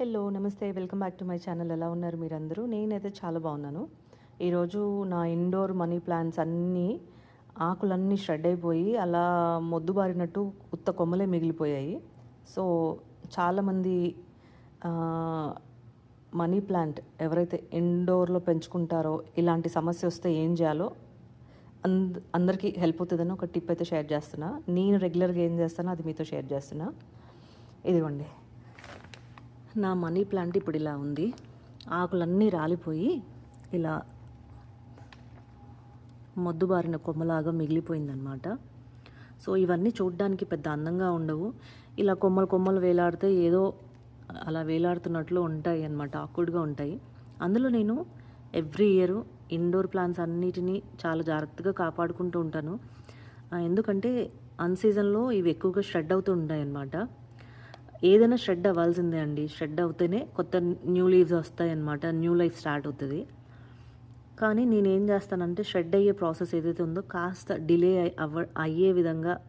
Hello నమస్తే. Welcome back to my channel. ఎలా ఉన్నారు మీరందరూ? నేనైతే చాలా బాగున్నాను. ఈరోజు నా ఇండోర్ మనీ ప్లాంట్స్ అన్నీ ఆకులన్నీ షెడ్ అయిపోయి అలా మొద్దుబారినట్టు ఉత్త కొమ్మలే మిగిలిపోయాయి. సో చాలామంది మనీ ప్లాంట్ ఎవరైతే ఇండోర్లో పెంచుకుంటారో ఇలాంటి సమస్య వస్తే ఏం చేయాలో అంద అందరికీ హెల్ప్ అవుతుందని ఒక టిప్ అయితే షేర్ చేస్తున్నా. నేను రెగ్యులర్గా ఏం చేస్తానో అది మీతో షేర్ చేస్తున్నా. ఇదిగోండి. నా మనీ ప్లాంట్ ఇప్పుడు ఇలా ఉంది. ఆకులన్నీ రాలిపోయి ఇలా మొద్దుబారిన కొమ్మలాగా మిగిలిపోయిందనమాట సో ఇవన్నీ చూడడానికి పెద్ద అందంగా ఉండవు. ఇలా కొమ్మలు కొమ్మలు వేలాడితే ఏదో అలా వేలాడుతున్నట్లు ఉంటాయి అన్నమాట ఆకుడ్గా ఉంటాయి. అందులో నేను ఎవ్రీ ఇయర్ ఇండోర్ ప్లాంట్స్ అన్నిటినీ చాలా జాగ్రత్తగా కాపాడుకుంటూ ఉంటాను. ఎందుకంటే అన్ సీజన్లో ఇవి ఎక్కువగా షెడ్ అవుతూ ఉంటాయి అన్నమాట ఏదైనా షెడ్ అవ్వాల్సిందే అండి. షెడ్ అవుతేనే కొత్త న్యూ లీవ్స్ వస్తాయి అన్నమాట. న్యూ లైఫ్ స్టార్ట్ అవుతుంది. కానీ నేను ఏం చేస్తానంటే షెడ్ అయ్యే ప్రాసెస్ ఏదైతే ఉందో కాస్త డిలే అవ్వ అయ్యే విధంగా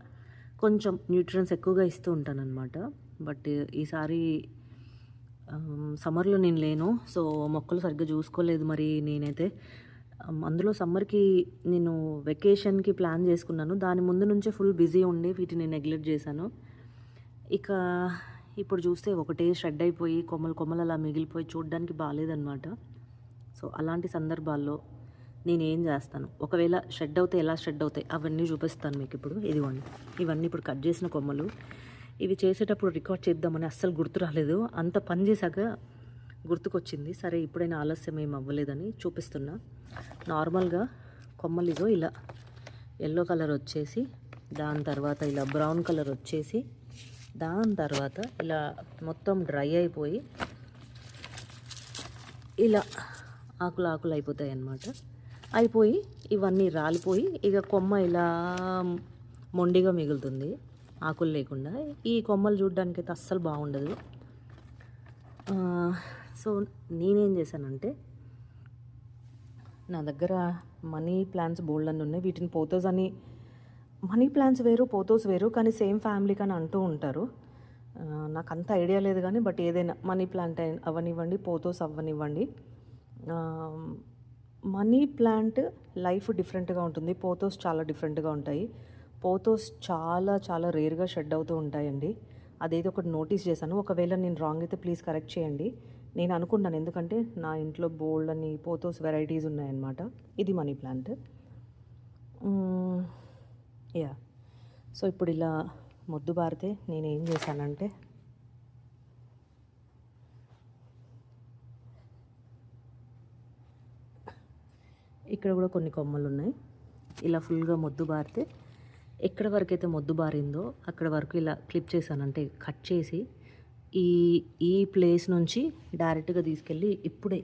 కొంచెం న్యూట్రియన్స్ ఎక్కువగా ఇస్తూ ఉంటానన్నమాట. బట్ ఈసారి సమ్మర్లో నేను లేను. సో మొక్కలు సరిగ్గా చూసుకోలేదు మరి నేనైతే. అందులో సమ్మర్కి నేను వెకేషన్కి ప్లాన్ చేసుకున్నాను. దాని ముందు నుంచే ఫుల్ బిజీ ఉండి వీటిని నెగ్లెక్ట్ చేశాను. ఇక ఇప్పుడు చూస్తే ఒకటే షెడ్ అయిపోయి కొమ్మలు కొమ్మలు అలా మిగిలిపోయి చూడడానికి బాగాలేదన్నమాట సో అలాంటి సందర్భాల్లో నేను ఏం చేస్తాను? ఒకవేళ షెడ్ అవుతే ఎలా షెడ్ అవుతాయి? అవన్నీ చూపిస్తాను మీకు ఇప్పుడు ఇదిగోండి. ఇవన్నీ ఇప్పుడు కట్ చేసిన కొమ్మలు. ఇవి చేసేటప్పుడు రికార్డ్ చేద్దామని అస్సలు గుర్తు రాలేదు. అంత పని చేశాక గుర్తుకొచ్చింది. సరే ఇప్పుడైనా ఆలస్యం ఏం అవ్వలేదని చూపిస్తున్నా. నార్మల్గా కొమ్మలు ఇగో ఇలా ఎల్లో కలర్ వచ్చేసి దాని తర్వాత ఇలా బ్రౌన్ కలర్ వచ్చేసి దాని తర్వాత ఇలా మొత్తం డ్రై అయిపోయి ఇలా ఆకులు ఆకులు అయిపోతాయి అన్నమాట. అయిపోయి ఇవన్నీ రాలిపోయి ఇక కొమ్మ ఇలా మొండిగా మిగులుతుంది. ఆకులు లేకుండా. ఈ కొమ్మలు చూడడానికి అయితే అస్సలు బాగుండదు. సో నేనేం చేశానంటే నా దగ్గర మనీ ప్లాంట్స్ బోల్డ్ అన్నీ ఉన్నాయి. వీటిని పోతోస్ అని మనీ ప్లాంట్స్ వేరు పోతోస్ వేరు కానీ సేమ్ ఫ్యామిలీ కానీ అంటూ ఉంటారు. నాకు అంత ఐడియా లేదు కానీ బట్ ఏదైనా మనీ ప్లాంట్ అవనివ్వండి పోతోస్ అవ్వనివ్వండి మనీ ప్లాంట్ లైఫ్ డిఫరెంట్గా ఉంటుంది. పోతోస్ చాలా డిఫరెంట్గా ఉంటాయి. పోతోస్ చాలా చాలా రేర్గా షెడ్ అవుతూ ఉంటాయండి. అదేదో ఒకటి నోటీస్ చేశాను. ఒకవేళ నేను రాంగ్ అయితే ప్లీజ్ కరెక్ట్ చేయండి. నేను అనుకున్నాను ఎందుకంటే నా ఇంట్లో బోల్డ్ అని పోతోస్ వెరైటీస్ ఉన్నాయన్నమాట. ఇది మనీ ప్లాంట్. యా. సో ఇప్పుడు ఇలా మొద్దు బారితే నేను ఏం చేశానంటే ఇక్కడ కూడా కొన్ని కొమ్మలు ఉన్నాయి ఇలా ఫుల్గా మొద్దు బారితే ఎక్కడ వరకు అయితే మొద్దు బారిందో అక్కడ వరకు ఇలా క్లిప్ చేశానంటే కట్ చేసి ఈ ఈ ప్లేస్ నుంచి డైరెక్ట్గా తీసుకెళ్ళి ఇప్పుడే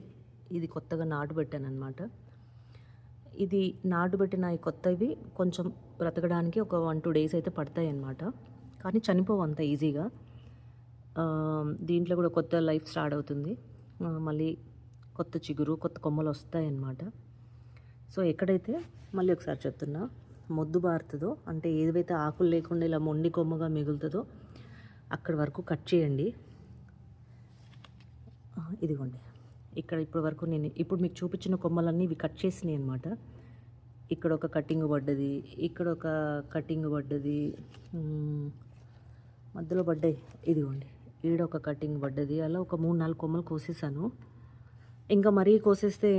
ఇది కొత్తగా నాటు పెట్టాను అనమాట ఇది నాటుబెట్టిన ఈ కొత్తవి కొంచెం బ్రతకడానికి ఒక వన్ టూ డేస్ అయితే పడతాయి అన్నమాట. కానీ చనిపోవు అంత ఈజీగా. దీంట్లో కూడా కొత్త లైఫ్ స్టార్ట్ అవుతుంది. మళ్ళీ కొత్త చిగురు కొత్త కొమ్మలు వస్తాయి అన్నమాట. సో ఎక్కడైతే మళ్ళీ ఒకసారి చెప్తున్నా మొద్దు బారుతుందో అంటే ఏదైతే ఆకులు లేకుండా ఇలా మొండి కొమ్మగా మిగులుతుందో అక్కడి వరకు కట్ చేయండి. ఇదిగోండి. ఇక్కడ ఇప్పటి వరకు నేను ఇప్పుడు మీకు చూపించిన కొమ్మలన్నీ ఇవి కట్ చేసినాయి అనమాట ఇక్కడ ఒక కటింగ్ పడ్డది ఇక్కడ ఒక కటింగ్ పడ్డది మధ్యలో పడ్డాయి. ఇదిగోండి ఈడ ఒక కటింగ్ పడ్డది అలా ఒక మూడు నాలుగు కొమ్మలు కోసేసాను. ఇంకా మరీ కోసేస్తే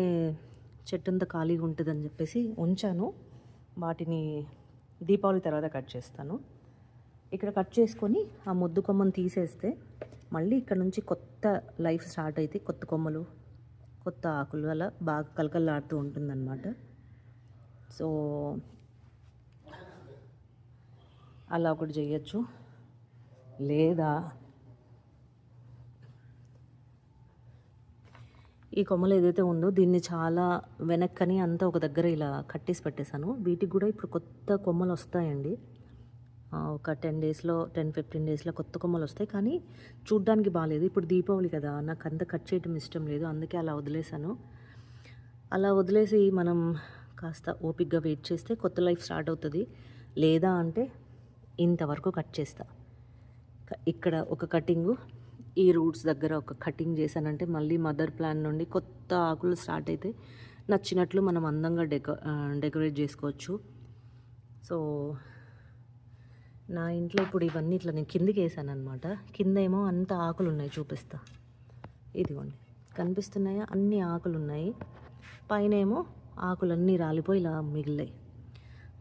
చెట్టు అంతా ఖాళీగా ఉంటుందని చెప్పేసి ఉంచాను. వాటిని దీపావళి తర్వాత కట్ చేస్తాను. ఇక్కడ కట్ చేసుకొని ఆ ముద్దు కొమ్మను తీసేస్తే మళ్ళీ ఇక్కడ నుంచి కొత్త లైఫ్ స్టార్ట్ అయితే కొత్త కొమ్మలు కొత్త ఆకులు అలా బాగా కలకలాడుతూ ఉంటుందన్నమాట. సో అలా ఒకటి చేయొచ్చు. లేదా ఈ కొమ్మలు ఏదైతే ఉందో దీన్ని చాలా వెనక్కని అంతా ఒక దగ్గర ఇలా కట్టేసి పెట్టేశాను. వీటికి కూడా ఇప్పుడు కొత్త కొమ్మలు వస్తాయండి. ఒక టెన్ డేస్లో టెన్ ఫిఫ్టీన్ డేస్లో కొత్త కొమ్మలు వస్తాయి. కానీ చూడ్డానికి బాగాలేదు ఇప్పుడు దీపావళి కదా. నాకు అంత కట్ చేయటం ఇష్టం లేదు. అందుకే అలా వదిలేశాను. అలా వదిలేసి మనం కాస్త ఓపిక్గా వెయిట్ చేస్తే కొత్త లైఫ్ స్టార్ట్ అవుతుంది. లేదా అంటే ఇంతవరకు కట్ చేస్తా. ఇక్కడ ఒక కటింగు ఈ రూట్స్ దగ్గర ఒక కటింగ్ చేశానంటే మళ్ళీ మదర్ ప్లాన్ నుండి కొత్త ఆకులు స్టార్ట్ అయితే నచ్చినట్లు మనం అందంగా డెకో డెకరేట్ చేసుకోవచ్చు. సో నా ఇంట్లో ఇప్పుడు ఇవన్నీ ఇట్లా నేను కిందికి వేసాను అనమాట కింద ఏమో అంత ఆకులు ఉన్నాయి చూపిస్తా. ఇదిగోండి. కనిపిస్తున్నాయా? అన్ని ఆకులు ఉన్నాయి పైన ఏమో ఆకులన్నీ రాలిపోయి ఇలా మిగిలాయి.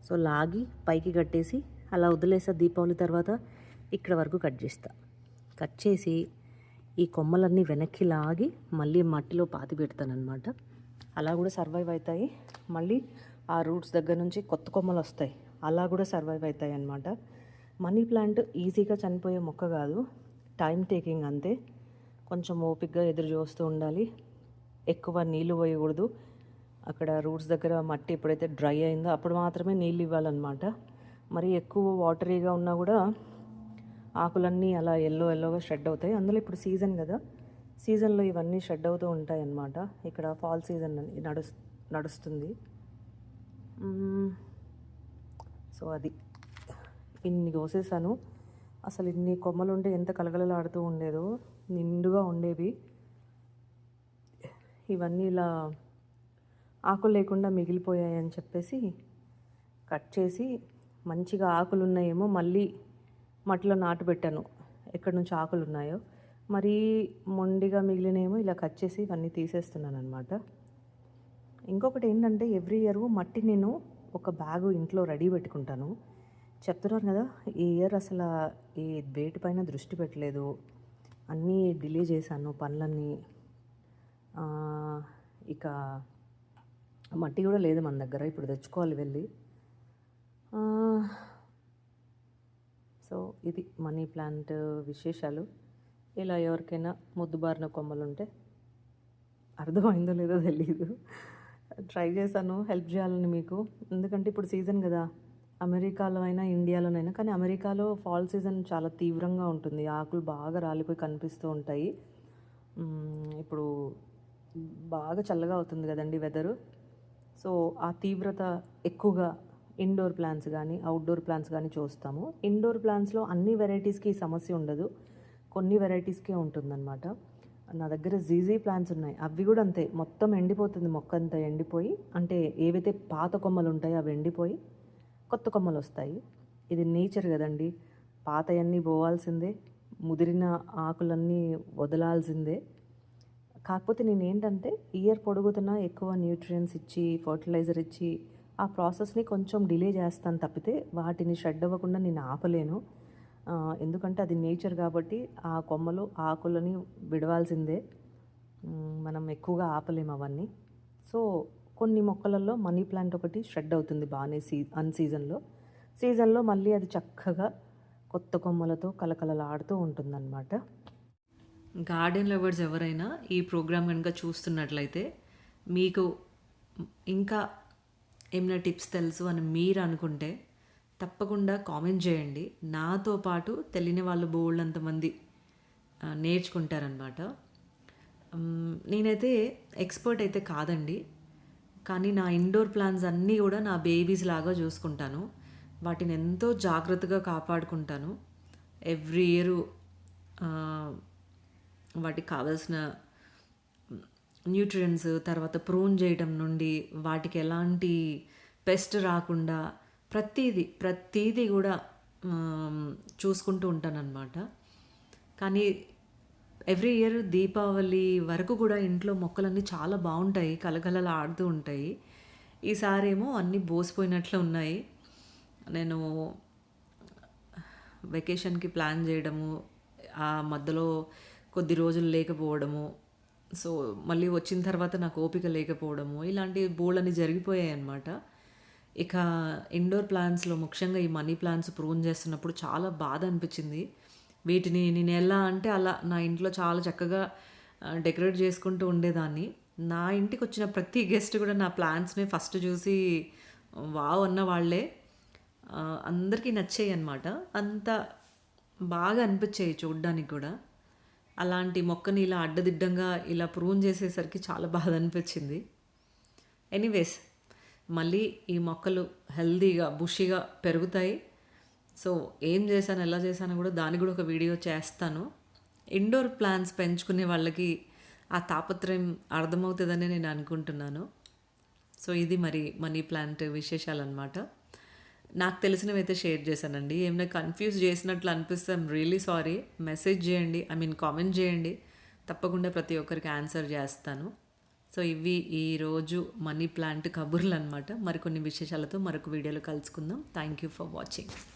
సో లాగి పైకి కట్టేసి అలా వదిలేసా దీపావళి తర్వాత. ఇక్కడ వరకు కట్ చేస్తా. కట్ చేసి ఈ కొమ్మలన్నీ వెనక్కి లాగి మళ్ళీ మట్టిలో పాతి పెడతానమాట అలా కూడా సర్వైవ్ అవుతాయి. మళ్ళీ ఆ రూట్స్ దగ్గర నుంచి కొత్త కొమ్మలు వస్తాయి. అలా కూడా సర్వైవ్ అవుతాయి అన్నమాట మనీ ప్లాంట్ ఈజీగా చనిపోయే మొక్క కాదు. టైం టేకింగ్ అంతే. కొంచెం ఓపిక్గా ఎదురు చూస్తూ ఉండాలి. ఎక్కువ నీళ్ళు పోయకూడదు. అక్కడ రూట్స్ దగ్గర మట్టి ఎప్పుడైతే డ్రై అయిందో అప్పుడు మాత్రమే నీళ్ళు ఇవ్వాలన్నమాట. మరి ఎక్కువ వాటరీగా ఉన్నా కూడా ఆకులన్నీ అలా ఎల్లో ఎల్లోగా షెడ్ అవుతాయి. అందులో ఇప్పుడు సీజన్ కదా. సీజన్లో ఇవన్నీ షెడ్ అవుతూ ఉంటాయి అన్నమాట ఇక్కడ ఫాల్ సీజన్ నడుస్ నడుస్తుంది. సో అది. ఇన్ని కోసేసాను అసలు ఇన్ని కొమ్మలు ఉంటే ఎంత కలగలలాడుతూ ఉండేదో నిండుగా ఉండేవి. ఇవన్నీ ఇలా ఆకులు లేకుండా మిగిలిపోయాయని చెప్పేసి కట్ చేసి మంచిగా ఆకులు ఉన్నాయేమో మళ్ళీ మట్టిలో నాటు పెట్టాను. ఎక్కడి నుంచి ఆకులు ఉన్నాయో మరీ మొండిగా మిగిలినేమో ఇలా కట్ చేసి ఇవన్నీ తీసేస్తున్నాను అనమాట ఇంకొకటి ఏంటంటే ఎవ్రీ ఇయర్ మట్టి నేను ఒక బ్యాగు ఇంట్లో రెడీ పెట్టుకుంటాను. చెప్తున్నాను కదా ఈ ఇయర్ అసలు ఈ వేటిపైన దృష్టి పెట్టలేదు. అన్నీ డిలే చేశాను పనులన్నీ. ఇక మట్టి కూడా లేదు మన దగ్గర ఇప్పుడు తెచ్చుకోవాలి వెళ్ళి. సో ఇది మనీ ప్లాంట్ విశేషాలు. ఇలా ఎవరికైనా ముద్దుబారిన కొమ్మలు ఉంటే అర్థమైందో లేదో తెలియదు ట్రై చేశాను హెల్ప్ చేయాలని మీకు. ఎందుకంటే ఇప్పుడు సీజన్ కదా. అమెరికాలో అయినా ఇండియాలోనైనా కానీ అమెరికాలో ఫాల్ సీజన్ చాలా తీవ్రంగా ఉంటుంది. ఆకులు బాగా రాలిపోయి కనిపిస్తూ ఉంటాయి. ఇప్పుడు బాగా చల్లగా అవుతుంది కదండి వెదరు. సో ఆ తీవ్రత ఎక్కువగా ఇండోర్ ప్లాంట్స్ కానీ అవుట్డోర్ ప్లాంట్స్ కానీ చూస్తాము. ఇండోర్ ప్లాంట్స్లో అన్ని వెరైటీస్కి సమస్య ఉండదు. కొన్ని వెరైటీస్కే ఉంటుందన్నమాట. నా దగ్గర జీజీ ప్లాంట్స్ ఉన్నాయి. అవి కూడా అంతే. మొత్తం ఎండిపోతుంది. మొక్క అంతా ఎండిపోయి అంటే ఏవైతే పాత కొమ్మలు ఉంటాయో అవి ఎండిపోయి కొత్త కొమ్మలు వస్తాయి. ఇది నేచర్ కదండి. పాతయన్నీ పోవాల్సిందే. ముదిరిన ఆకులన్నీ వదలాల్సిందే. కాకపోతే నేను ఏంటంటే ఇయర్ పొడుగుతున్న ఎక్కువ న్యూట్రియన్స్ ఇచ్చి ఫర్టిలైజర్ ఇచ్చి ఆ ప్రాసెస్ని కొంచెం డిలే చేస్తాను తప్పితే వాటిని షెడ్ అవ్వకుండా నేను ఆపలేను. ఎందుకంటే అది నేచర్ కాబట్టి ఆ కొమ్మలు ఆకులని విడవాల్సిందే. మనం ఎక్కువగా ఆపలేము అవన్నీ. సో కొన్ని మొక్కలలో మనీ ప్లాంట్ ఒకటి షెడ్ అవుతుంది బాగానే సీ అన్ సీజన్లో. సీజన్లో మళ్ళీ అది చక్కగా కొత్త కొమ్మలతో కలకలలాడుతూ ఉంటుందన్నమాట. గార్డెన్ లవర్స్ ఎవరైనా ఈ ప్రోగ్రామ్ కనుక చూస్తున్నట్లయితే మీకు ఇంకా ఏమైనా టిప్స్ తెలుసు అని మీరు అనుకుంటే తప్పకుండా కామెంట్ చేయండి. నాతో పాటు తెలియని వాళ్ళు బోల్డ్ అంతమంది నేర్చుకుంటారనమాట నేనైతే ఎక్స్పర్ట్ అయితే కాదండి. కానీ నా ఇండోర్ ప్లాన్స్ అన్నీ కూడా నా బేబీస్ లాగా చూసుకుంటాను. వాటిని ఎంతో జాగ్రత్తగా కాపాడుకుంటాను. ఎవ్రీ ఇయర్ వాటికి కావాల్సిన న్యూట్రియంట్స్ తర్వాత ప్రూన్ చేయడం నుండి వాటికి ఎలాంటి పెస్ట్ రాకుండా ప్రతీది ప్రతీది కూడా చూసుకుంటూ ఉంటానన్నమాట. కానీ ఎవ్రీ ఇయర్ దీపావళి వరకు కూడా ఇంట్లో మొక్కలన్నీ చాలా బాగుంటాయి కలకలలా ఆడుతూ ఉంటాయి. ఈసారి ఏమో అన్నీ బోసిపోయినట్లు ఉన్నాయి. నేను వెకేషన్కి ప్లాన్ చేయడము ఆ మధ్యలో కొద్ది రోజులు లేకపోవడము సో మళ్ళీ వచ్చిన తర్వాత నాకు ఓపిక లేకపోవడము ఇలాంటి బోల్డ్ జరిగిపోయాయి అన్నమాట. ఇక ఇండోర్ ప్లాంట్స్లో ముఖ్యంగా ఈ మనీ ప్లాంట్స్ ప్రూన్ చేస్తున్నప్పుడు చాలా బాధ అనిపించింది. వీటిని నేను ఎలా అంటే అలా నా ఇంట్లో చాలా చక్కగా డెకరేట్ చేసుకుంటూ ఉండేదాన్ని. నా ఇంటికి వచ్చిన ప్రతి గెస్ట్ కూడా నా ప్లాంట్స్ని ఫస్ట్ చూసి వావ్ అన్న వాళ్ళే. అందరికీ నచ్చాయి అనమాట అంత బాగా అనిపించాయి చూడ్డానికి కూడా. అలాంటి మొక్కని ఇలా అడ్డదిడ్డంగా ఇలా ప్రూన్ చేసేసరికి చాలా బాధ అనిపించింది. ఎనీవేస్ మళ్ళీ ఈ మొక్కలు హెల్దీగా బుషిగా పెరుగుతాయి. సో ఏం చేశాను ఎలా చేశాను కూడా దానికి కూడా ఒక వీడియో చేస్తాను. ఇండోర్ ప్లాంట్స్ పెంచుకునే వాళ్ళకి ఆ తాపత్రయం అర్థమవుతుందని నేను అనుకుంటున్నాను. సో ఇది మరి మనీ ప్లాంట్ విశేషాలన్నమాట. నాకు తెలిసినవి అయితే షేర్ చేశానండి. ఏమైనా కన్ఫ్యూజ్ చేసినట్లు అనిపిస్తే ఐమ్ రియలీ సారీ. మెసేజ్ చేయండి ఐ మీన్ కామెంట్ చేయండి. తప్పకుండా ప్రతి ఒక్కరికి ఆన్సర్ చేస్తాను. సో ఇవి ఈరోజు మనీ ప్లాంట్ కబుర్లు అనమాట మరికొన్ని విశేషాలతో మరొక వీడియోలో కలుసుకుందాం. Thank you for watching.